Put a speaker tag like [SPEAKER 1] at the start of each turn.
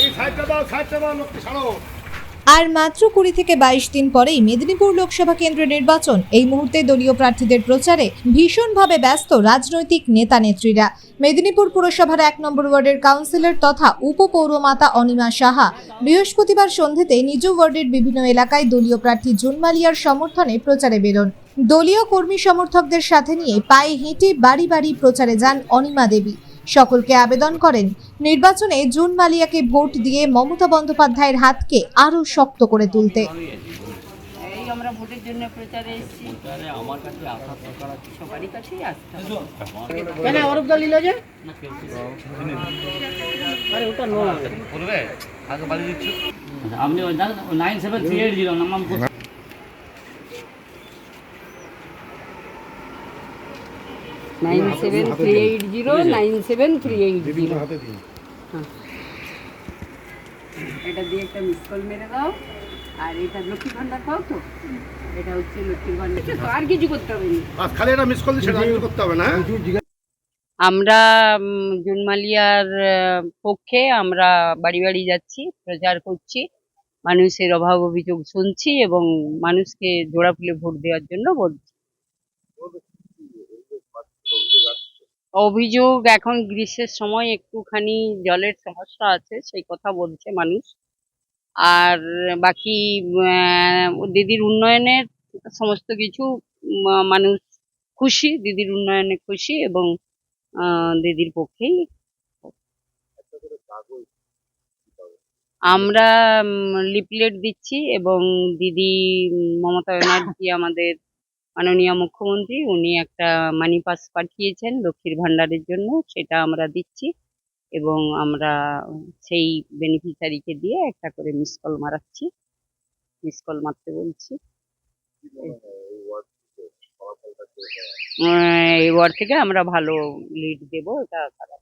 [SPEAKER 1] এই সাইডটা দাও সাইডটা দাও লোককে ছাড়ো আর মাত্র কুড়ি থেকে বাইশ দিন পরেই মেদিনীপুর লোকসভা কেন্দ্রের নির্বাচন। এই মুহূর্তে দলীয় প্রার্থীদের প্রচারে ভীষণভাবে ব্যস্ত রাজনৈতিক নেতা নেত্রীরা। মেদিনীপুর পুরসভার এক নম্বর ওয়ার্ডের কাউন্সিলর তথা উপপৌরমাতা অনিমা সাহা বৃহস্পতিবার সন্ধেতে নিজ ওয়ার্ডের বিভিন্ন এলাকায় দলীয় প্রার্থী জুনমালিয়ার সমর্থনে প্রচারে বেরোন। দলীয় কর্মী সমর্থকদের সাথে নিয়ে পায়ে হেঁটে বাড়ি বাড়ি প্রচারে যান অনিমা দেবী। সকলকে আবেদন করেন। নির্বাচনে জুন মালিয়াকে ভোট দিয়ে মমতা বন্দ্যোপাধ্যায়ের হাতকে আরও শক্ত করে তুলতে।
[SPEAKER 2] এই আমরা ভোটের জন্য প্রচারে এসেছি।
[SPEAKER 3] আমার কাছে
[SPEAKER 2] সবারই কাছেই আসতে হবে।
[SPEAKER 4] কেন অরূপ দল নিল যে? আরে ওটা নয়।
[SPEAKER 3] করবে আগে বাড়ি দিচ্ছ? আপনি nine seven three eight zero নাম
[SPEAKER 2] nine seven three eight zero nine seven three eight zero. এটা দিয়ে একটা মিস কল মেরে দাও। আর এটা লক্ষ্মী ভান্ডার পাও তো? এটা হচ্ছে লক্ষ্মী ভান্ডার আর কিছু করতে হবে না।
[SPEAKER 5] খালি একটা মিস কল সেটা করতে হবে না হ্যাঁ?
[SPEAKER 2] আমরা উম, জুনমালিয়ার আহ, পক্ষে আমরা বাড়ি বাড়ি যাচ্ছি প্রচার করছি মানুষের অভাব অভিযোগ শুনছি এবং মানুষকে জোড়া ফুলে ভোট দেওয়ার জন্য বলছি। অভিযোগ এখন গ্রীষ্মের সময় একটুখানি জলের সমস্যা আছে, সেই কথা বলছে মানুষ। আর বাকি দিদির উন্নয়নের সমস্ত কিছু মানুষ খুশি, দিদির উন্নয়নে খুশি এবং দিদির পক্ষেই আমরা লিপলেট দিচ্ছি এবং দিদি, মমতা ব্যানার্জি আমাদের মাননীয় মুখ্যমন্ত্রী উনি একটা মানি পাস পাঠিয়েছেন লক্ষ্মীর ভান্ডারের জন্য সেটা আমরা দিচ্ছি এবং আমরা সেই বেনিফিশিয়ারিকে দিয়ে একটা করে মিস কল মারাচ্ছি। মিস কল মারতে বলছি। এই ওয়ার্ড থেকে আমরা ভালো লিড দেবো এটা খারাপ।